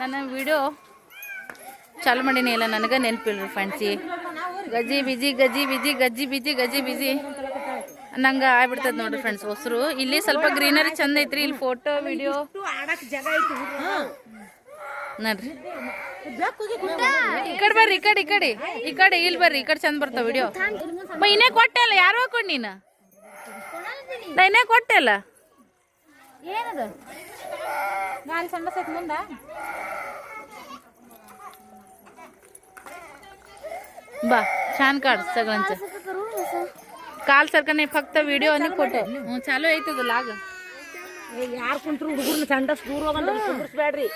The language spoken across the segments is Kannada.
ನನ್ನ ವಿಡಿಯೋ ಚಾಲು ಮಾಡೀನಿ ಇಲ್ಲ ನನಗೆ ನೆನಪಿಲ್ರಿ ಫ್ರೆಂಡ್ಸಿ. ಗಜ್ಜಿ ಬಿಜಿ ಗಜ್ಜಿ ಬಿಜಿ ಗಜ್ಜಿ ಬಿಜಿ ಗಜ್ಜಿ ಬಿಜಿ ನಂಗೆ ಆಗ್ಬಿಡ್ತದ ನೋಡ್ರಿ ಫ್ರೆಂಡ್ಸ್ ಹೊಸರು ಇಲ್ಲಿ ಸ್ವಲ್ಪ ಗ್ರೀನರಿ ಚಂದ ಐತ್ರಿ, ಇಲ್ಲಿ ಫೋಟೋ ವಿಡಿಯೋ ನೋಡ್ರಿ. ಈ ಕಡೆ ಬರ್ರಿ, ಈ ಕಡೆ ಈ ಕಡೆ. ಈ ಕಡೆ, ಇಲ್ಲಿ ಬರ್ರಿ, ಈ ಕಡೆ ಚಂದ ಬರ್ತಾವ ವಿಡಿಯೋ ಇನ್ನೇ ಕೊಟ್ಟೆ ಅಲ್ಲ ಯಾರು ಕೊಡ್ ನೀನು? ಇನ್ನೇ ಕೊಟ್ಟೆ ಅಲ್ಲ? ಏನದು ನಾನು ಸಣ್ಣ ಸೈತ್ ಮುಂದ बा छान काढ सगळ्यांचं काल सारखं नाही फक्त व्हिडिओ आणि फोटो हं, चालू आहे तुझं लाग ಯಾರು ಕುಂತ್ರು ಹುಡುಗರ್ನ ಸಂಡಸ್ ದೂರ ಹೋಗಂತ ಕುಂದ್ರಿಸ್ಬೇಡ್ರಿ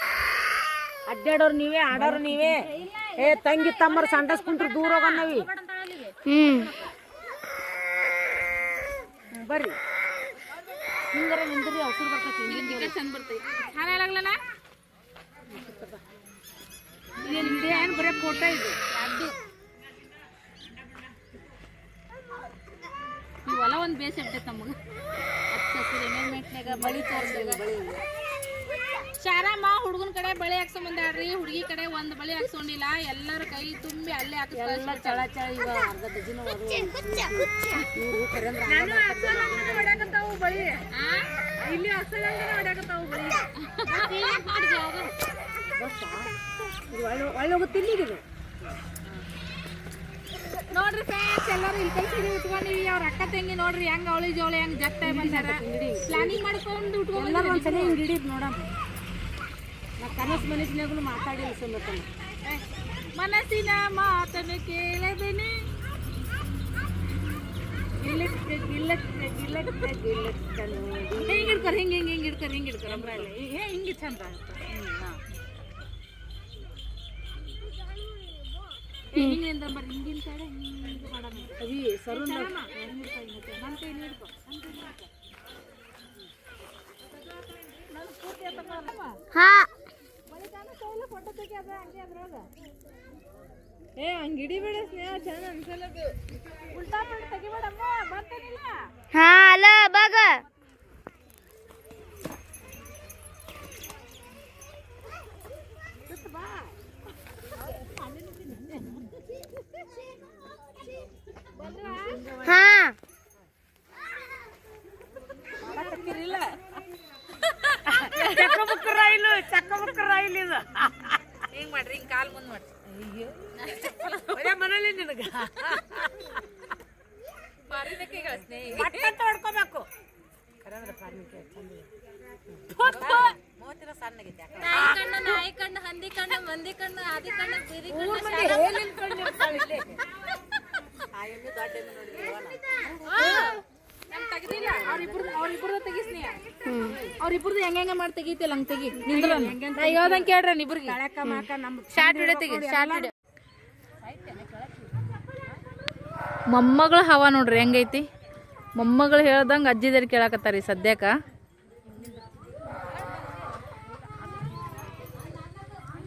ಅಡ್ಡಾಡೋರು ನೀವೇ ಆಡೋರು ನೀವೇ ಏ ತಂಗಿ ತಮ್ಮರು ಸಂಡಸ್ ಕುಂತ್ರು ದೂರ ಹೋಗನ್ನವಿ हम्म ಬರ್ರಿ ಹಿಂಗಾರ ನಿಂದ್ರಿ ಬರ್ತೈತಿ ಹಿಂದಿನ ಚಂದ ಬರ್ತೈತಿ. ನಾನು ಹೇಳಾಗ್ಲಲ್ಲ ವಿಡಿಯೋ ಏನು ಬರೀ ಫೋಟೋ ಇದು? ಅದು ಇವೆಲ್ಲ ಒಂದು ಬೇಸ್ ಇರ್ತೈತೆ ನಮಗೆ. ಹತ್ತು ಹಸಿರು ಎಣ್ಣೆ ಬಳಿ ತೋರಿಸಿದಾಗ ಶಾರಮ್ಮ ಹುಡುಗನ ಕಡೆ ಬಳಿ ಹಾಕ್ಸ್ಕೊಂಬಂದಾಡ್ರಿ ಹುಡುಗಿ ಕಡೆ ಒಂದ್ ಬಳೆ ಹಾಕ್ಸ್ಕೊಂಡಿಲ್ಲ. ಎಲ್ಲರ ಕೈ ತುಂಬಿ ಅಲ್ಲೇ ಎಲ್ಲ ಚಳ ಚಳ ಈಗ ಅರ್ಧ ಡಜನ್ ಇವರು ಕರೆಂದ್ರ ಹಾಕ್ಸ್ಕೊಂಡ್ ಬಳಿ. ಇಲ್ಲಿ ಅಸಲಂಗನ ಹೊಡ್ಯಾಕತ್ತಾವು ಬಳಿ. ಒಳ್ಳೆ ಒಳ್ಳೆ ಹೋಗುತ್ತಿಲ್ಲ ಇದು. ನೋಡ್ರಿ ಫ್ರೆಂಡ್ಸ್ ಎಲ್ಲರೂ ಇಲ್ಲಿ ಕಲ್ಸಿಗೆ ಉಟ್ಕೊಂಡಿವಿ ಅವ್ರ ಅಕ್ಕ ತಂಗಿ ನೋಡ್ರಿ ಹೆಂಗ್ ಅವಳಿ ಜೋಳಿ ಹೆಂಗ್ ಜಟ್ಟ ಬಂದಾರ. ಪ್ಲಾನಿಂಗ್ ಮಾಡ್ಕೊಂಡು ಉಟ್ಕೊಂಡು ಒಂದ್ಸಲ ಹಿಂಗೆ ಹಿಡಿದ್ ಕನಸು ಮನಸ್ಸಿನಾಗೂ ಮಾತಾಡಿಲ್ಲ ಸುಮ್ಮತ ಮನಸ್ಸಿನ ಮಾತನ್ನು ಕೇಳದೇನೆ. ಗಿಲ್ಲಕ್ಕ ಗಿಲ್ಲಕ್ಕ ಗಿಲ್ಲಕ್ಕ ಗಿಲ್ಲಕ್ಕ ಹಿಂಗೆ ಹಿಂಗ್ ಹಿಡ್ಕರ್ ಹಿಂಗೆ ಹಿಂಗೆ ಹಿಂಗ್ ಹಿಡ್ಕರ್ ಹಿಂಗ್ ಹಿಡ್ಕರ್ ಅಂಬ್ರಲ್ಲ ಏ ಹಿಂಗೆ ಚಂದ ಹಿಂಗಿಂದ ಹಿಂಗ್ ಬರ್ರಿ ಹಿಂಗಿನ ಕಡೆ ಹಿಂಗೆ ಮಾಡೋಣ. ಅವಿ ಸರು ನನ್ನ ಕೈ ಹಿಡ್ಕೊ ನನ್ನ ಕೈ ಹಿಡ್ಕೊ ಏ ಹಂಗ್ ಹಿಡಿಬೇಡ ಸ್ನೇಹ ಅನ್ಸಲ್ಲದು ಉಲ್ಟಾ ತೆಗಿಬೇಡಮ್ಮ ಬರ್ತೇನಿಲ್ಲ ಹಾ ಅಲ್ಲ ಬಗ ಹಾ ಚಕ್ಕಬುಕ್ಕ ರೈಲು ಚಕ್ಕಬುಕ್ಕ ರೈಲು ಇದು ಹಿಂಗ್ ಮಾಡ್ರಿ ಹಿಂಗ್ ಕಾಲ್ ಮುಂದ್ ಮಾಡ್ರಿ ಒಳ್ಳೆ ಮನೇಲಿ ನಿನಗೆ ಮಾರಿದ ಕೈಗಳ ಸ್ನೇಹಿ ಪಟ್ಟ ಹೊಡ್ಕೋಬೇಕು ಕರೆಂದ್ರ ಪಾರ್ನಿಕೆ ಚಂದ ಮೂವತ್ತಿನ ಸಣ್ಣಗಿದೆ ನಾಯಿ ಕಣ್ಣ ನಾಯಿ ಕಣ್ಣ ಹಂದಿ ಕಣ್ಣ ಮಂದಿ ಕಣ್ಣ ಆದಿ ಕಣ್ಣ ಬೀದಿ ತೆಗ್ದಿಲ್ಲ ಅವ್ರಿಬ್ರು ಅವ್ರಿಬ್ರು ತೆಗಿಸ್ನಿ ಅವ್ರಿಬ್ರದ್ದು ಹೆಂಗ ಹೆಂಗ ಮಾಡಿ ತೆಗಿತಿಲ್ಲ ಹಂಗ ತೆಗಿ. ನಿಂದ್ರ ನಾ ಹೇಳ್ದಂಗ್ ಕೇಳ್ರಿ ಇಬ್ರಿಗೆ ಕಳಕ ಮಾಕ ನಮ್ಮ ಶಾರ್ಟ್ ವಿಡಿಯೋ ತೆಗಿ ಶಾರ್ಟ್ ವಿಡಿಯೋ ಮೊಮ್ಮಗಳ ಹವಾ ನೋಡ್ರಿ ಹೆಂಗೈತಿ? ಮೊಮ್ಮಗಳು ಹೇಳ್ದಂಗ ಅಜ್ಜಿದರ್ ಕೇಳಾಕತ್ತಾರಿ ಸದ್ಯಕ್ಕ.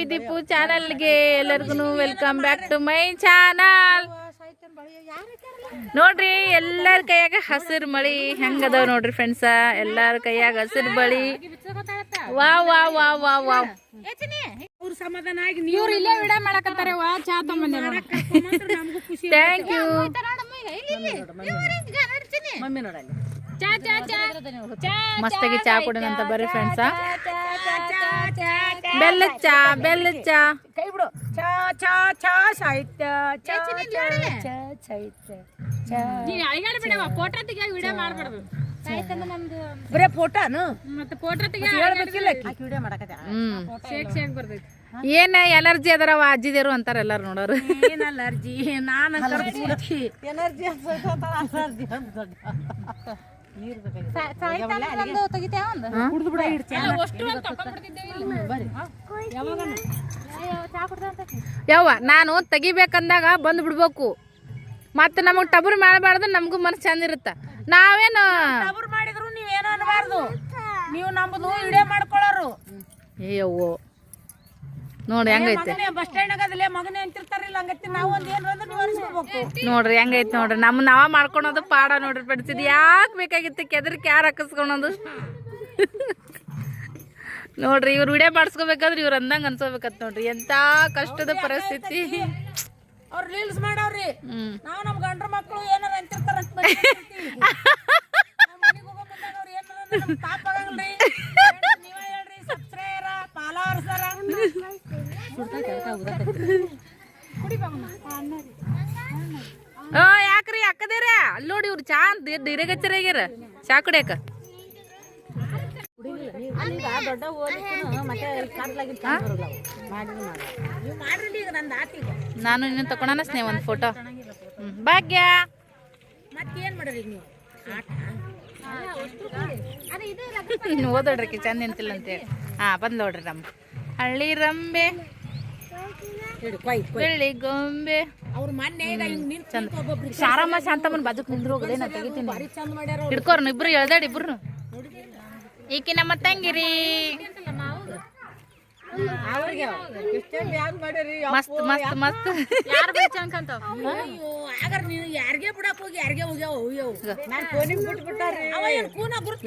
ಕೆ ಸವಿದೀಪು ಚಾನಲ್ಗೆ ಎಲ್ಲರಿಗೂ welcome back to my channel ನೋಡ್ರಿ ಎಲ್ಲರ ಕೈಯಾಗ ಹಸಿರು ಮಳಿ ಹೆಂಗದಾವ ನೋಡ್ರಿ ಫ್ರೆಂಡ್ಸ ಎಲ್ಲಾರ ಕೈಯಾಗ ಹಸಿರು ಬಳಿ. ವಾ ವಾ ವಾ ವಾ ವಾ. ಅವ್ರ ಸಮಾಧಾನ ಆಗಿ ಇವ್ರು ಇಲ್ಲೇ ವಿಡಿಯೋ ಮಾಡಕತ್ತಾರೆ. ವಾ ಚಾ ತಗೊಂಬಂದೆ ನಮಗೂ ಖುಷಿ ಥ್ಯಾಂಕ್ ಯು ಮಮ್ಮಿ ನೋಡಲ್ಲಿ. ಚಾ ಚಾ ಚಾ ಚಾ. ಮಸ್ತಾಗಿ ಚಾ ಕೊಡೋಣಂತ ಬರ್ರಿ ಫ್ರೆಂಡ್ಸ ಬೆಲ್ಲದ ಚಾ ಬೆಲ್ಲ ಚಾ. ಕೈ ಬಿಡು. ಚಾ ಚಾ ಚಾ ಸಾಹಿತ್ಯ ಚಾ ಚಾ ಚಾ ಸಾಹಿತ್ಯ ನೀನ್ ಅಳಿಗಾಡ ಬಿಡವ ಫೋಟೋ ತೆಗಿಯಾಗ ವಿಡಿಯೋ ನಮ್ದು ಬರೇ ಫೋಟೋನು? ಮತ್ತೆ ಫೋಟೋ ತೆಗಿಯ ಹೇಳ್ಬೇಕಿಲ್ಲ ಆಕಿ. ವಿಡಿಯೋ ಮಾಡಕತ್ತ ಶೇಕ್ ಶೇಕ್ ಬರ್ತೈತಿ. ಏನ ಎಲರ್ಜಿ ಅದಾರವ ಅಜ್ಜಿದೇರು ಅಂತಾರ ಎಲ್ಲಾರು ನೋಡೋರು. ಏನ್ ಅಲರ್ಜಿ? ನಾನು ಎನರ್ಜಿ ಎನರ್ಜಿ ಅಂತ ಯವ್ವ ನಾನು ತೆಗಿಬೇಕಂದಾಗ ಬಂದು ಬಿಡ್ಬೇಕು. ಮತ್ತೆ ನಮಗ್ ಟಬರ್ ಮಾಡಬಾರ್ದು ನಮಗೂ ಮನಸ್ಸು ಚಂದ ಇರುತ್ತೆ. ನಾವೇನು ಮಾಡಿದ್ರು ನೀವೇನು ಅನ್ಬಾರ್ದು. ನೀವು ನಮ್ಮದು ಇಡೇ ಮಾಡ್ಕೊಳ್ಳೋರು. ಅಯ್ಯವ್ವೋ ನೋಡಿ ಹೆಂಗೈತೆ? ಬಸ್ ಸ್ಟ್ಯಾಂಡ್ ಮಗನೇ ಅಂತಿರ್ತಾರಿಲ್ಲ ನಾವು ಒಂದ್ ಏನ್ ಅಂದ್ರೆ ನೀವು ಅನ್ಸ್ಕೋಬೇಕು ನೋಡ್ರಿ ಹೆಂಗೈತೆ ನೋಡ್ರಿ. ನಮ್ಮ ನಾವ ಮಾಡ್ಕೊಳೋದು ಪಾಡ ನೋಡ್ರಿ ಪಡಿಸಿದ್ ಯಾಕೆ ಬೇಕಾಗಿತ್ತು ಕೆದರ್కి ಯಾರು ಹಾಕಿಸ್ಕೊಳೋದು ನೋಡ್ರಿ ಇವ್ರು ವಿಡಿಯೋ ಮಾಡಿಸ್ಕೋಬೇಕಾದ್ರೆ ಇವ್ರು ಅಂದಂಗೆ ಅನ್ಸೋಬೇಕತ್ ನೋಡ್ರಿ. ಎಂತ ಕಷ್ಟದ ಪರಿಸ್ಥಿತಿ. ಅವ್ರು ರೀಲ್ಸ್ ಮಾಡವ್ರಿ. ನಾವು ನಮ್ಮ ಗಂಡ್ರ ಮಕ್ಕಳು ಏನಾರ ಅಂತಿರ್ತಾರ ಅಂತ ಯಾಕ್ರಿ ಅಕ್ಕದೇರ? ಅಲ್ಲಿ ನೋಡಿ ಇವ್ರು ಚಾ ದಿರಗಚ್ಚರ ಆಗ್ಯಾರ ಚಾ ಕುಡಿಯಕ. ನಾನು ಇನ್ನು ತಕೊಳನ ಸ್ನೇಹ, ಒಂದು ಫೋಟೋ ಭಾಗ್ಯ. ಮತ್ತೇನ್ ಮಾಡ್ರಿ ನೀವು ಓದೋಡ್ರಿ ಚಂದ ನಿಂತಿಲ್ಲ ಅಂತೇಳಿ ಹಾ ಬಂದ್ ನೋಡ್ರಿ ನಮ್ಮ ಹಳ್ಳಿ ರಂಬೆ ಬೆಳ್ಳಿ ಗೊಂಬೆ. ಶಾರಮ್ಮ ಶಾಂತಮ್ಮನ ಬದುಕ್ ನಿಂದ್ರು ಹೋಗದೆ ನಾ ತೆಗಿತೀನಿ. ಹಿಡ್ಕೋರ್ ಇಬ್ರು ಎಳ್ದಾಡಿ ಇಬ್ರು ಈಕಿ ನಮ್ಮ ತಂಗಿರಿ ಮಸ್ತ್ ಮಸ್ತ್ ಮಸ್ತ್. ಯಾರು ಬೇಚಂಕಂತ ಅಯ್ಯೋ ಆಗಾರ ನೀನು ಯಾರಿಗೆ ಬಿಡಕ್ ಹೋಗಿ ಯಾರಿಗೆ ಹೋಗ್ಯಾವ ಹೋಗ್ಯಾವ? ನಾನು ಫೋನಿಗೆ ಬಿಟ್ಟು ಬಿಟ್ಟಾರಿ ಅವ ಏನು ಕೂನ ಗುರುತ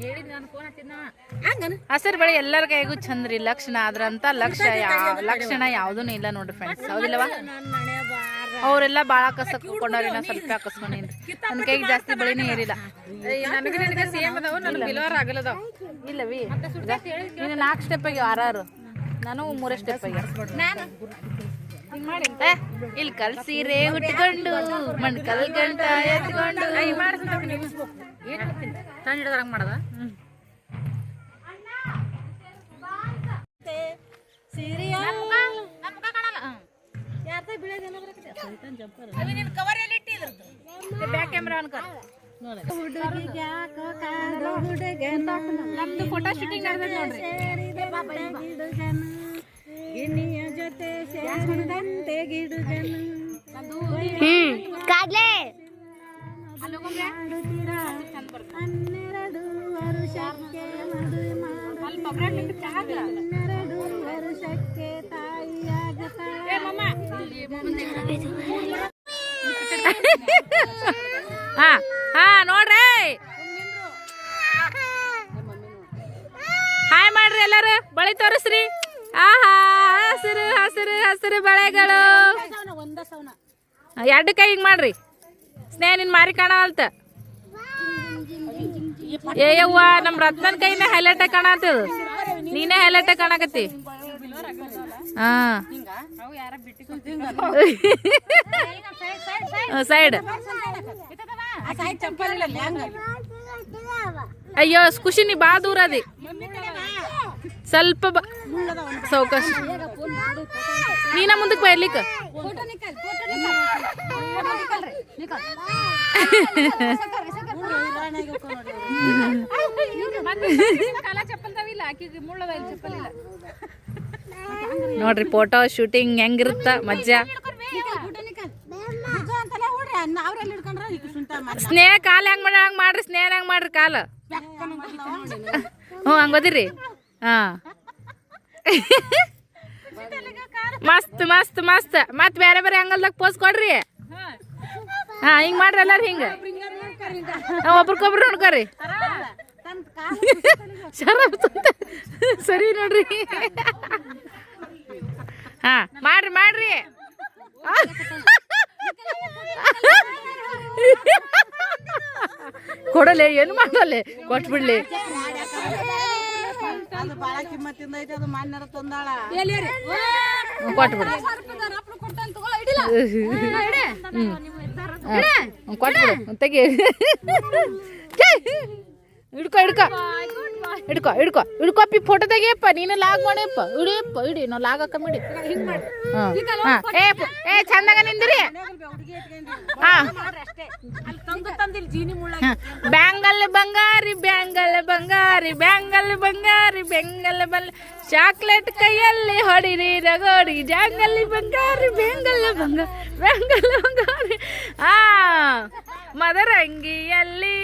ಹೇಳಿದ್ ನಾನು ಫೋನ್ ಹಚ್ಚಿದ್ನವ ಹಂಗನ? ಹಸಿರು ಬೆಳೆ ಎಲ್ಲರ ಕೈಗೂ ಚಂದ್ರಿ ಲಕ್ಷಣ ಆದ್ರಂತ ಲಕ್ಷ ಯಾವ ಲಕ್ಷಣ ಯಾವ್ದೂ ಇಲ್ಲ ನೋಡ್ರಿ ಫ್ರೆಂಡ್ಸ್ ಹೌದಿಲ್ಲವಾ? ಅವರೆಲ್ಲ ಬಾಳ ಕಸಕೊಂಡವ್ರಿ ನಾ ಸ್ವಲ್ಪ ಹಾಕಸ್ಕೊಂಡೇನ್ರಿ ನನ್ನ ಕೈಗೆ ಜಾಸ್ತಿ ಬೆಳೆನೇ ಏರಿಲ್ಲ ನನಗೆ ನಿನಗೆ ಸೇಮ್ ಅದಾವ ನನ್ನ ಬಿಲ್ವಾರ ಆಗಲ್ಲದಾವ. ಇಲ್ಲವಿ ನೀನು ನಾಲ್ಕು ಸ್ಟೆಪ್ ಆಗ್ಯಾವ ಆರಾರು. ನಾನು ಮೂರೇ ಸ್ಟೆಪ್ ಆಗ್ಯಾವ ನಾನು? ಕಲ್ಸಿ ರೇ ಉಟ್ಕೊಂಡು ಮಣ್ ಕಲ್ಗಂಟ ಎತ್ಕೊಂಡು. ಸಣ್ಣ ಹಿಡ್ದಂಗ್ ಮಾಡದ ಕವರ್ ಎಲ್ಲಿ ಇಟ್ಟಿದ್ರದ್ದು ಬ್ಯಾಕ್ ಕ್ಯಾಮ್ರಾ ಅನ್ಕರ್ ನಮ್ದು ಫೋಟೋ ಶೂಟಿಂಗ್ ಗಿಣಿಯ ಜೊತೆ ಸೇರಿದಂತೆ ಗಿಡುಗನು ಕಾಡ್ಲೆ ಹನ್ನೆರಡು ವರ್ಷಕ್ಕೆ ಮದುವೆ ಮಾಡು ಹನ್ನೆರಡು ವರ್ಷಕ್ಕೆ ತಾಯಿಯಾಗುತ್ತಾಳೆ ಹಾ ಹಾ, ನೋಡ್ರಿ. ಹಾಯ್ ಮಾಡ್ರಿ ಎಲ್ಲಾರು. ಬಳಿ ತೋರಿಸ್ರಿ. ಆಹಾ ಹಸಿರು ಹಸಿರು ಹಸಿರು ಬಳೆಗಳು. ಎರಡು ಕೈ ಹಿಂಗ್ ಮಾಡ್ರಿ. ಸ್ನೇಹ, ನಿನ್ ಮಾರಿ ಕಾಣವಲ್ತ. ಏ ನಮ್ಮ ನಮ್ ರತ್ನನ್ ಕೈನ ಹೈಲೈಟ್ ಕಾಣತ್ತದ ನೀನೇ ಹೈಲೈಟ್ ಕಾಣಕತ್ತಿ. ಸೈಡ್ ಚಪ್ಪಲ್ ಇಲ್ಲ ಹಂಗ ಅಯ್ಯೋ ಖುಷಿ ನೀ ಬಾ ದೂರ ಅದಿ ಸ್ವಲ್ಪ ಬ- ಸಾವ್ಕಾಶ ನೀನ ಮುಂದಕ್ಕೆ ಬೈರ್ಲಿಕ್ಕ ನೋಡ್ರಿ ಫೋಟೋ ಶೂಟಿಂಗ್ ಹೆಂಗಿರುತ್ತ ಮಜ್ಜಾ? ಸ್ನೇಹ ಕಾಲ್ ಹೆಂಗ್ ಮಾಡ ಹಂಗ್ ಮಾಡ್ರಿ ಸ್ನೇಹ ಹೆಂಗ್ ಮಾಡ್ರಿ ಕಾಲ? ಹ್ಞೂ ಹಂಗ್ ಓದಿರಿ? ಹಾ. ಮಸ್ತ್ ಮಸ್ತ್ ಮಸ್ತ್. ಮತ್ ಬೇರೆ ಬೇರೆ ಆಂಗಲ್ದಾಗ ಪೋಸ್ ಕೊಡ್ರಿ. ಹಾ ಹಿಂಗ್ ಮಾಡ್ರಿ ಎಲ್ಲಾರು ಹಿಂಗ. ಒಬ್ರಿಗೊಬ್ರು ನೋಡ್ಕೊರಿ. ಸರಿ ನೋಡ್ರಿ. ಹಾ ಮಾಡ್ರಿ ಮಾಡ್ರಿ. ಕೊಡಲೆ ಏನು ಮಾಡಲೆ? ಕೊಟ್ಬಿಡ್ಲಿ. ಕೊಟ್ಬಿಡ್ರಿ ಬಾಳ ಕಿಮ್ಮತ್ತಿಂದ ಐತೆ ಅದು ಮಾನ್ಯರ ತಂದಾಳ. ಹ್ಮ್, ಕೊಟ್ಬಿಡು. ಹ್ಮ್, ಕೊಟ್ಬಿಡು ತೆಗಿ. ಹಿಡ್ಕೊ ಹಿಡ್ಕೊ. ಹಿಡ್ಕೊ ಹಿಡ್ಕೊ. ಹಿಡ್ಕೊಪ್ಪಿ ಫೋಟೋ ತೆಗಿಯಪ್ಪ, ನೀನು ಲಾಗ್ ಮಾಡಪ್ಪ ಇಡಿಯಪ್ಪ ಇಡಿ ನಾವು ಲಾಗ್ ಹಾಕ ಮಾಡಿ ಏ ಚಂದಾಗ ನಿಂದ್ರಿ. ಬ್ಯಾಂಗಲ್ ಬಂಗಾರಿ ಬ್ಯಾಂಗಲ್ ಬಂಗಾರಿ ಬ್ಯಾಂಗಲ್ ಬಂಗಾರಿ ಬೆಂಗಲ್ ಬಲ್ ಚಾಕ್ಲೇಟ್ ಕೈಯಲ್ಲಿ ಹೊಡಿರಿ, ರಗೋಡಿ ಜಾಂಗಲ್ಲಿ ಬಂಗಾರಿ ಬೆಂಗಲ್ ಬಂಗಾರಿ, ಬ್ಯಾಂಗಲ್ ಬಂಗಾರಿ. ಆ ಮದರಂಗಿಯಲ್ಲಿ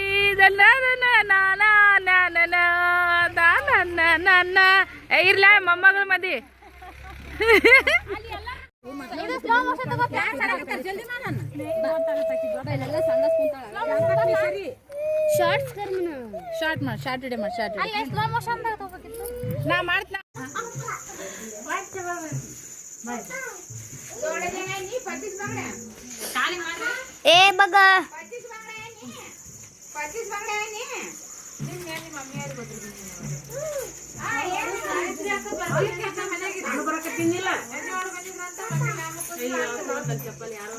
ನನ್ನ ಇರ್ಲ ಮೊಮ್ಮಗಳ ಮದಿ. ಶಾರ್ಟ್ ಮಾಡಿ ಶಾರ್ಟ್ ಇಡೆ ಮಾಡಿ ಶಾರ್ಟ್ ನಾ ಮಾಡ್ತೀನಿ. ಏ ಬಗ. ಚಪ್ಪಲಿ ಯಾರು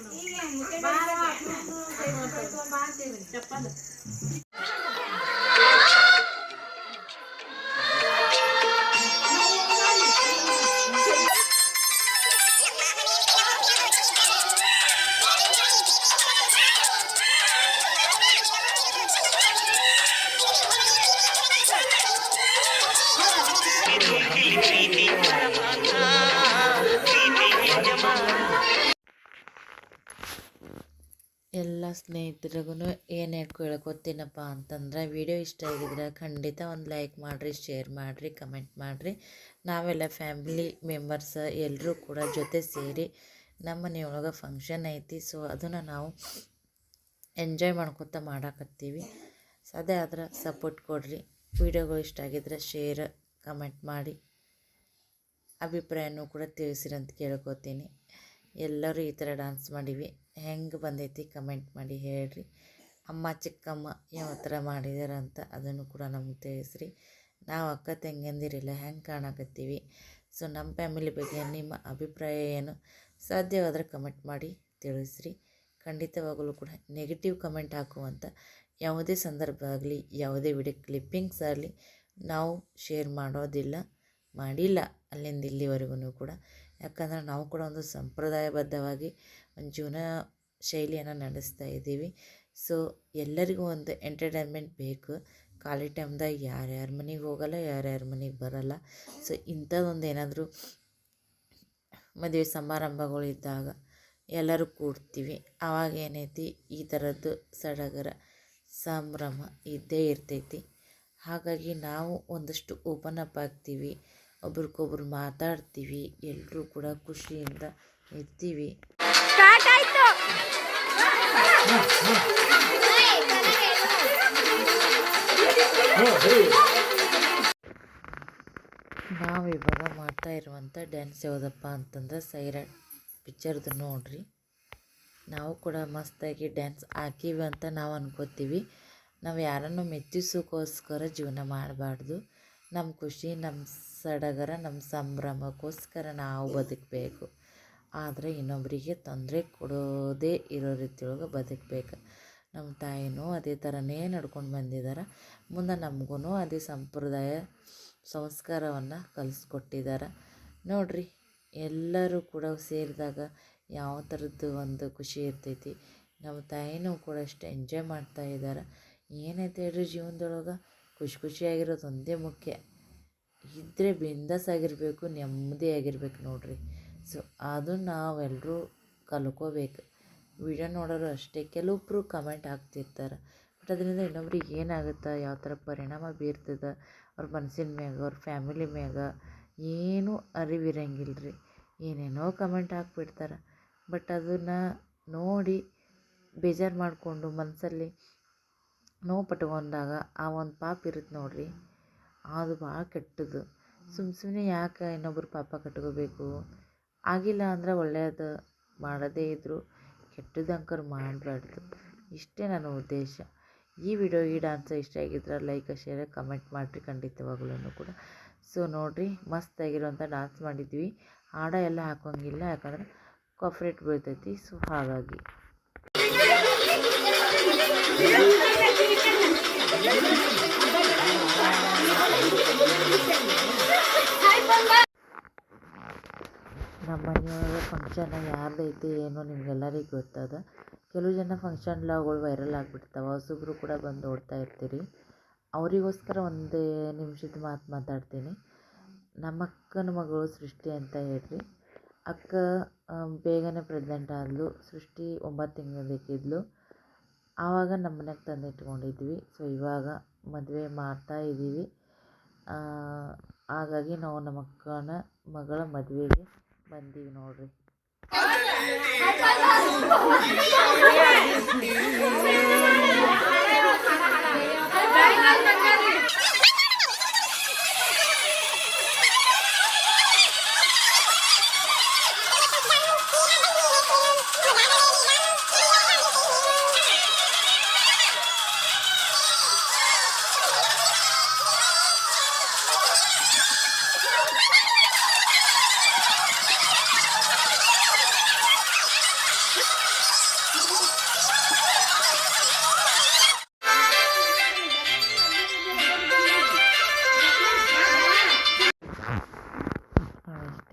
ಚಪ್ಪಲ್ ಮಾಡ್ತೀವಿ ಚಪ್ಪಲ್ ಸ್ನೇಹಿತರಿಗೂ ಏನು ಹೇಳ್ಕೊತೀನಪ್ಪ ಅಂತಂದ್ರೆ ವಿಡಿಯೋ ಇಷ್ಟ ಆಗಿದ್ರೆ ಖಂಡಿತ ಒಂದು ಲೈಕ್ ಮಾಡಿರಿ ಶೇರ್ ಮಾಡಿರಿ ಕಮೆಂಟ್ ಮಾಡಿರಿ. ನಾವೆಲ್ಲ ಫ್ಯಾಮಿಲಿ ಮೆಂಬರ್ಸ್ ಎಲ್ಲರೂ ಕೂಡ ಜೊತೆ ಸೇರಿ ನಮ್ಮ ಮನೆಯೊಳಗೆ ಫಂಕ್ಷನ್ ಐತಿ. ಸೊ ಅದನ್ನು ನಾವು ಎಂಜಾಯ್ ಮಾಡ್ಕೊತ ಮಾಡಾಕತ್ತೀವಿ. ಅದೇ ಆದ್ರೆ ಸಪೋರ್ಟ್ ಕೊಡಿರಿ. ವಿಡಿಯೋಗಳು ಇಷ್ಟ ಆಗಿದ್ರೆ ಶೇರ್ ಕಮೆಂಟ್ ಮಾಡಿ. ಅಭಿಪ್ರಾಯನೂ ಕೂಡ ತಿಳಿಸಿರಿ ಅಂತ ಕೇಳ್ಕೊತೀನಿ. ಎಲ್ಲರೂ ಈ ಥರ ಡ್ಯಾನ್ಸ್ ಮಾಡೀವಿ. ಹೆಂಗೆ ಬಂದೈತಿ ಕಮೆಂಟ್ ಮಾಡಿ ಹೇಳ್ರಿ. ಅಮ್ಮ, ಚಿಕ್ಕಮ್ಮ ಯಾವ ಥರ ಮಾಡಿದಾರಂತ ಅದನ್ನು ಕೂಡ ನಮ್ಗೆ ತಿಳಿಸ್ರಿ. ನಾವು ಅಕ್ಕ ತಂಗಿಯಂದಿರಿಲ್ಲ ಹೆಂಗೆ ಕಾಣಕತ್ತೀವಿ? ಸೊ ನಮ್ಮ ಫ್ಯಾಮಿಲಿ ಬಗ್ಗೆ ನಿಮ್ಮ ಅಭಿಪ್ರಾಯ ಏನು? ಸಾಧ್ಯವಾದರೆ ಕಮೆಂಟ್ ಮಾಡಿ ತಿಳಿಸ್ರಿ. ಖಂಡಿತವಾಗಲೂ ಕೂಡ ನೆಗೆಟಿವ್ ಕಮೆಂಟ್ ಹಾಕುವಂಥ ಯಾವುದೇ ಸಂದರ್ಭ ಆಗಲಿ, ಯಾವುದೇ ವಿಡಿಯೋ ಕ್ಲಿಪ್ಪಿಂಗ್ಸ್ ಆಗಲಿ ನಾವು ಶೇರ್ ಮಾಡೋದಿಲ್ಲ, ಮಾಡಿಲ್ಲ ಅಲ್ಲಿಂದ ಇಲ್ಲಿವರೆಗೂ ಕೂಡ. ಯಾಕಂದ್ರೆ ನಾವು ಕೂಡ ಒಂದು ಸಂಪ್ರದಾಯಬದ್ಧವಾಗಿ ಒಂದು ಜೀವನ ಶೈಲಿಯನ್ನು ನಡೆಸ್ತಾ ಇದ್ದೀವಿ. ಸೊ, ಎಲ್ಲರಿಗೂ ಒಂದು ಎಂಟರ್ಟೈನ್ಮೆಂಟ್ ಬೇಕು. ಖಾಲಿ ಟೈಮ್ದಾಗ ಯಾರ್ಯಾರ ಮನೆಗೆ ಹೋಗಲ್ಲ, ಯಾರ್ಯಾರ ಮನೆಗೆ ಬರಲ್ಲ. ಸೊ ಇಂಥದ್ದೊಂದು ಏನಾದರೂ ಮದುವೆ ಸಮಾರಂಭಗಳು ಇದ್ದಾಗ ಎಲ್ಲರೂ ಕೂಡ್ತೀವಿ. ಆವಾಗ ಏನೈತಿ? ಈ ಥರದ್ದು ಸಡಗರ, ಸಂಭ್ರಮ ಇದ್ದೇ ಇರ್ತೈತಿ. ಹಾಗಾಗಿ ನಾವು ಒಂದಷ್ಟು ಓಪನ್ ಅಪ್ ಆಗ್ತೀವಿ. ಒಬ್ರಿಗೊಬ್ರು ಮಾತಾಡ್ತೀವಿ. ಎಲ್ಲರೂ ಕೂಡ ಖುಷಿಯಿಂದ ಇರ್ತೀವಿ. ಸ್ಟಾರ್ಟ್ ಆಯ್ತು. ನಾವಿವಾಗ ಮಾಡ್ತಾ ಇರುವಂಥ ಡ್ಯಾನ್ಸ್ ಯಾವುದಪ್ಪ ಅಂತಂದ್ರೆ ಸೈರ ಪಿಕ್ಚರ್ದು ನೋಡ್ರಿ. ನಾವು ಕೂಡ ಮಸ್ತಾಗಿ ಡ್ಯಾನ್ಸ್ ಹಾಕೀವಿ ಅಂತ ನಾವು ಅನ್ಕೋತೀವಿ. ನಾವು ಯಾರನ್ನು ಮೆಚ್ಚಿಸೋಕ್ಕೋಸ್ಕರ ಜೀವನ ಮಾಡಬಾರ್ದು. ನಮ್ಮ ಖುಷಿ ನಮ್ಮ ಸಡಗರ ನಮ್ಮ ಸಂಭ್ರಮಕ್ಕೋಸ್ಕರ ನಾವು ಬದುಕಬೇಕು. ಆದರೆ ಇನ್ನೊಬ್ಬರಿಗೆ ತೊಂದರೆ ಕೊಡೋದೇ ಇರೋ ರೀತಿಯೊಳಗೆ ಬದುಕಬೇಕು. ನಮ್ಮ ತಾಯಿನೂ ಅದೇ ಥರನೇ ನಡ್ಕೊಂಡು ಬಂದಿದ್ದಾರೆ. ಮುಂದೆ ನಮಗೂ ಅದೇ ಸಂಪ್ರದಾಯ ಸಂಸ್ಕಾರವನ್ನು ಕಲಿಸ್ಕೊಟ್ಟಿದ್ದಾರೆ. ನೋಡ್ರಿ, ಎಲ್ಲರೂ ಕೂಡ ಸೇರಿದಾಗ ಯಾವ ಥರದ್ದು ಒಂದು ಖುಷಿ ಇರ್ತೈತಿ. ನಮ್ಮ ತಾಯಿನೂ ಕೂಡ ಅಷ್ಟು ಎಂಜಾಯ್ ಮಾಡ್ತಾ ಇದ್ದಾರೆ. ಏನೈತೆ ಹೇಳ್ರಿ ಜೀವನದೊಳಗೆ, ಖುಷಿ ಖುಷಿಯಾಗಿರೋದು ಒಂದೇ ಮುಖ್ಯ. ಇದ್ದರೆ ಬಿಂದಾಸ್ ಆಗಿರಬೇಕು, ನೆಮ್ಮದಿ ಆಗಿರ್ಬೇಕು ನೋಡ್ರಿ. ಸೊ ಅದು ನಾವೆಲ್ಲರೂ ಕಲ್ಕೋಬೇಕು. ವಿಡಿಯೋ ನೋಡೋರು ಅಷ್ಟೇ ಕೆಲವೊಬ್ಬರು ಕಮೆಂಟ್ ಹಾಕ್ತಿರ್ತಾರೆ. ಬಟ್ ಅದರಿಂದ ಇನ್ನೊಬ್ರಿಗೆ ಏನಾಗುತ್ತೆ, ಯಾವ ಥರ ಪರಿಣಾಮ ಬೀರ್ತದೆ, ಅವ್ರ ಮನಸ್ಸಿನ ಮ್ಯಾಗ, ಅವ್ರ ಫ್ಯಾಮಿಲಿ ಮ್ಯಾಗ, ಏನೂ ಅರಿವಿರಂಗಿಲ್ಲ ರೀ ಏನೇನೋ ಕಮೆಂಟ್ ಹಾಕ್ಬಿಡ್ತಾರೆ. ಬಟ್ ಅದನ್ನು ನೋಡಿ ಬೇಜಾರು ಮಾಡಿಕೊಂಡು ಮನಸ್ಸಲ್ಲಿ ನೋವು ಪಟ್ಕೊಂಡಾಗ ಆ ಒಂದು ಪಾಪ ಇರುತ್ತೆ ನೋಡಿರಿ, ಅದು ಭಾಳ ಕೆಟ್ಟದ್ದು. ಸುಮ್ಮ ಸುಮ್ಮನೆ ಯಾಕೆ ಇನ್ನೊಬ್ರು ಪಾಪ ಕಟ್ಕೋಬೇಕು? ಆಗಿಲ್ಲ ಅಂದ್ರೆ ಒಳ್ಳೆಯದು ಮಾಡದೇ ಇದ್ದರೂ ಕೆಟ್ಟದ್ದು ಅಂಕರ್ ಮಾಡಬಾರ್ದು. ಇಷ್ಟೇ ನನ್ನ ಉದ್ದೇಶ. ಈ ವಿಡಿಯೋ ಈ ಡಾನ್ಸ್ ಇಷ್ಟ ಆಗಿದ್ರೆ ಲೈಕ್ ಶೇರ್ ಕಮೆಂಟ್ ಮಾಡಿರಿ. ಖಂಡಿತವಾಗ್ಲೂ ಕೂಡ. ಸೊ ನೋಡಿರಿ ಮಸ್ತಾಗಿರುವಂಥ ಡಾನ್ಸ್ ಮಾಡಿದ್ವಿ. ಹಾಡ ಎಲ್ಲ ಹಾಕೋಂಗಿಲ್ಲ, ಯಾಕಂದ್ರೆ ಕಾಫ್ರೇಟ್ ಬೀಳ್ತೈತಿ. ಸೊ ಹಾಗಾಗಿ. ನಮ್ಮ ಮನೆಯೊಳಗೆ ಫಂಕ್ಷನ್ ಯಾರ್ದೈತಿ ಏನೋ ನಿಮ್ಗೆಲ್ಲರಿಗೆ ಗೊತ್ತದ. ಕೆಲವು ಜನ ಫಂಕ್ಷನ್ ಲಾಗ್ಗಳು ವೈರಲ್ ಆಗಿಬಿಡ್ತಾವೆ. ಹೊಸಬ್ರು ಕೂಡ ಬಂದು ಓಡ್ತಾ ಇರ್ತೀರಿ. ಅವರಿಗೋಸ್ಕರ ಒಂದು ನಿಮಿಷದ ಮಾತು ಮಾತಾಡ್ತೀನಿ. ನಮ್ಮ ಅಕ್ಕನ ಮಗಳು ಸೃಷ್ಟಿ ಅಂತ ಹೇಳ್ರಿ. ಅಕ್ಕ ಬೇಗನೆ ಪ್ರೆಗ್ನೆಂಟ್ ಆದಳು ಸೃಷ್ಟಿ ಒಂಬತ್ತು ತಿಂಗಳಿಗಿದ್ಲು ಆವಾಗ ನಮ್ಮ ಮನೆಗೆ ತಂದು ಇಟ್ಕೊಂಡಿದ್ವಿ ಸೊ ಇವಾಗ ಮದುವೆ ಮಾಡ್ತಾ ಇದ್ದೀವಿ ಹಾಗಾಗಿ ನಾವು ನಮ್ಮ ಅಕ್ಕನ ಮಗಳ ಮದುವೆಗೆ ಬಂದೀವಿ ನೋಡ್ರಿ.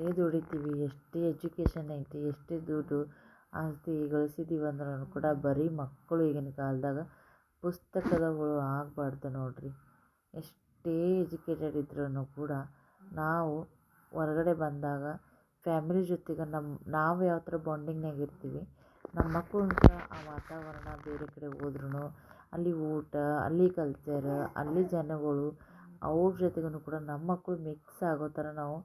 ಎಷ್ಟೇ ದುಡಿತೀವಿ ಎಷ್ಟೇ ಎಜುಕೇಷನ್ ಐತಿ, ಎಷ್ಟೇ ದುಡ್ಡು ಆಸ್ತಿ ಗಳಿಸಿದ್ದೀವಿ ಅಂದ್ರೂ ಕೂಡ ಬರೀ ಮಕ್ಕಳು ಈಗಿನ ಕಾಲದಾಗ ಪುಸ್ತಕದ ಹುಳು ಆಗಬಾರ್ದು ನೋಡಿರಿ. ಎಷ್ಟೇ ಎಜುಕೇಟೆಡ್ ಇದ್ರೂ ಕೂಡ ನಾವು ಹೊರಗಡೆ ಬಂದಾಗ ಫ್ಯಾಮಿಲಿ ಜೊತೆಗೆ ನಮ್ಮ ನಾವು ಯಾವ ಥರ ಬಾಂಡಿಂಗ್ನಾಗ ಇರ್ತೀವಿ, ನಮ್ಮ ಮಕ್ಕಳು ಕೂಡ ಆ ವಾತಾವರಣ ಬೇರೆ ಕಡೆ ಹೋದ್ರೂ ಅಲ್ಲಿ ಊಟ, ಅಲ್ಲಿ ಕಲ್ಚರ್ ಅಲ್ಲಿ ಜನಗಳು, ಅವ್ರ ಜೊತೆಗೂ ಕೂಡ ನಮ್ಮ ಮಕ್ಕಳು ಮಿಕ್ಸ್ ಆಗೋ ಥರ ನಾವು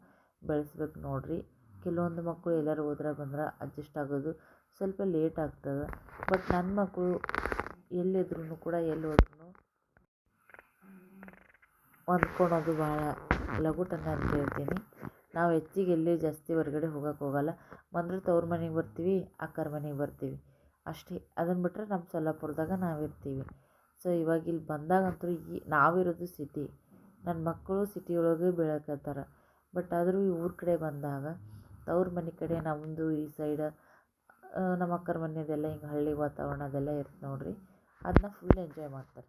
ಬೆಳೆಸ್ಬೇಕು ನೋಡಿರಿ. ಕೆಲವೊಂದು ಮಕ್ಕಳು ಎಲ್ಲರೂ ಹೋದ್ರೆ ಬಂದ್ರೆ ಅಡ್ಜಸ್ಟ್ ಆಗೋದು ಸ್ವಲ್ಪ ಲೇಟ್ ಆಗ್ತದೆ. ಬಟ್ ನನ್ನ ಮಕ್ಕಳು ಎಲ್ಲಿದ್ರೂ ಕೂಡ ಎಲ್ಲಿ ಹೋದ್ರೂ ಹೊಂದ್ಕೊಳೋದು ಭಾಳ ಲಘುಟನ ಅಂತ ಹೇಳ್ತೀನಿ. ನಾವು ಹೆಚ್ಚಿಗೆ ಎಲ್ಲಿ ಜಾಸ್ತಿ ಹೊರಗಡೆ ಹೋಗೋಕೆ ಹೋಗಲ್ಲ. ಬಂದರೆ ತವ್ರ ಮನೆಗೆ ಬರ್ತೀವಿ, ಅಕ್ಕರ ಮನೆಗೆ ಬರ್ತೀವಿ. ಅಷ್ಟೇ. ಅದನ್ನು ಬಿಟ್ಟರೆ ನಮ್ಮ ಸೊಲ್ಲಾಪುರದಾಗ ನಾವಿರ್ತೀವಿ ಸೊ ಇವಾಗ ಇಲ್ಲಿ ಬಂದಾಗಂತೂ ಈ ನಾವಿರೋದು ಸಿಟಿ ನನ್ನ ಮಕ್ಕಳು ಸಿಟಿ ಒಳಗೆ ಬೆಳಕತ್ತಾರ ಬಟ್ ಆದರೂ ಈ ಊರ ಕಡೆ ಬಂದಾಗ ತವ್ರ ಮನೆ ಕಡೆ ನಮ್ಮದು ಈ ಸೈಡ ನಮ್ಮ ಅಕ್ಕರ ಮನೆಯದೆಲ್ಲ ಹಿಂಗೆ ಹಳ್ಳಿ ವಾತಾವರಣ ಅದೆಲ್ಲ ಇರುತ್ತೆ ನೋಡಿರಿ. ಅದನ್ನ ಫುಲ್ ಎಂಜಾಯ್ ಮಾಡ್ತಾರೆ.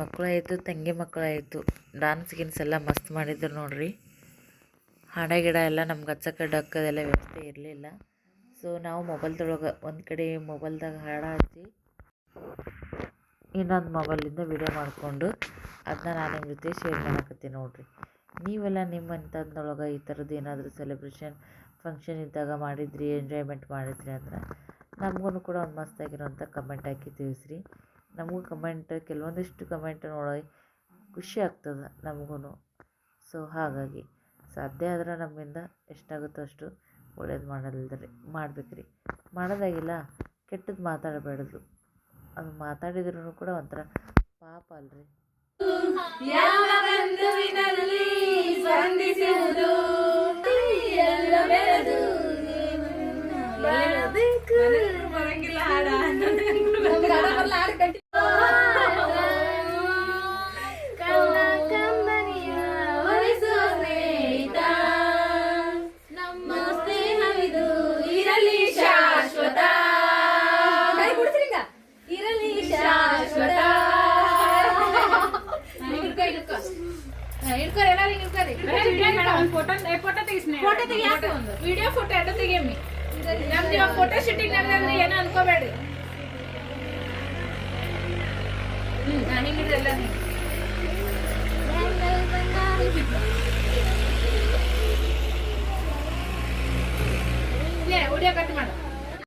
ಮಕ್ಕಳಾಯಿತು, ತಂಗಿ ಮಕ್ಕಳಾಯಿತು. ಡಾನ್ಸ್ ಗಿನ್ಸ್ ಎಲ್ಲ ಮಸ್ತ್ ಮಾಡಿದ್ರು ನೋಡ್ರಿ. ಹಣ ಗಿಡ ಎಲ್ಲ ನಮ್ಗೆ ಹಚ್ಚಕ್ಕೆ ಡಕ್ಕದೆಲ್ಲ ವ್ಯವಸ್ಥೆ ಇರಲಿಲ್ಲ. ಸೊ ನಾವು ಮೊಬೈಲ್ದೊಳಗೆ ಒಂದು ಕಡೆ ಮೊಬೈಲ್ದಾಗ ಹಾಡ ಹಚ್ಚಿ ಇನ್ನೊಂದು ಮೊಬೈಲಿಂದ ವಿಡಿಯೋ ಮಾಡಿಕೊಂಡು ಅದನ್ನ ನಾನು ನಿಮ್ಮ ಜೊತೆ ಶೇರ್ ಮಾಡಕತ್ತೀನಿ ನೋಡ್ರಿ. ನೀವೆಲ್ಲ ನಿಮ್ಮ ಇಂಥದ್ನೊಳಗೆ ಈ ಥರದ್ದು ಏನಾದರೂ ಸೆಲೆಬ್ರೇಷನ್ ಫಂಕ್ಷನ್ ಇದ್ದಾಗ ಮಾಡಿದ್ರಿ ಎಂಜಾಯ್ಮೆಂಟ್ ಮಾಡಿದ್ರಿ ಅಂದ್ರೆ ನಮಗೂ ಕೂಡ ಒಂದು ಮಸ್ತಾಗಿರೋಂಥ ಕಮೆಂಟ್ ಹಾಕಿ ತಿಳಿಸ್ರಿ. ನಮಗೂ ಕಮೆಂಟ್ ಕೆಲವೊಂದಿಷ್ಟು ಕಮೆಂಟ್ ನೋಡಿ ಖುಷಿ ಆಗ್ತದೆ ನಮಗೂ ಸೊ ಹಾಗಾಗಿ ಸಾಧ್ಯ ಆದ್ರೆ ನಮ್ಮಿಂದ ಎಷ್ಟಾಗುತ್ತೋ ಅಷ್ಟು ಒಳ್ಳೇದು ಮಾಡಲ್ದ್ರಿ ಮಾಡ್ಬೇಕ್ರಿ. ಮಾಡೋದಾಗಿಲ್ಲ ಕೆಟ್ಟದ್ದು ಮಾತಾಡಬೇಡದು. ಅದು ಮಾತಾಡಿದ್ರೂ ಕೂಡ ಒಂಥರ ಪಾಪ ಅಲ್ರಿ. ವಿಡಿಯೋ ಫೋಟೋ ಎರಡು ತೆಗಿಯಮ್ಮಿ. ನಮ್ದು ಇವಾಗ ಫೋಟೋ ಶೂಟಿಂಗ್ ಅಂದ್ರೆ ಏನೋ ಅನ್ಕೋಬೇಡ್ರಿ. ಹ್ಮ್ ಹಿಂಗಿದ್ರೆ ಎಲ್ಲ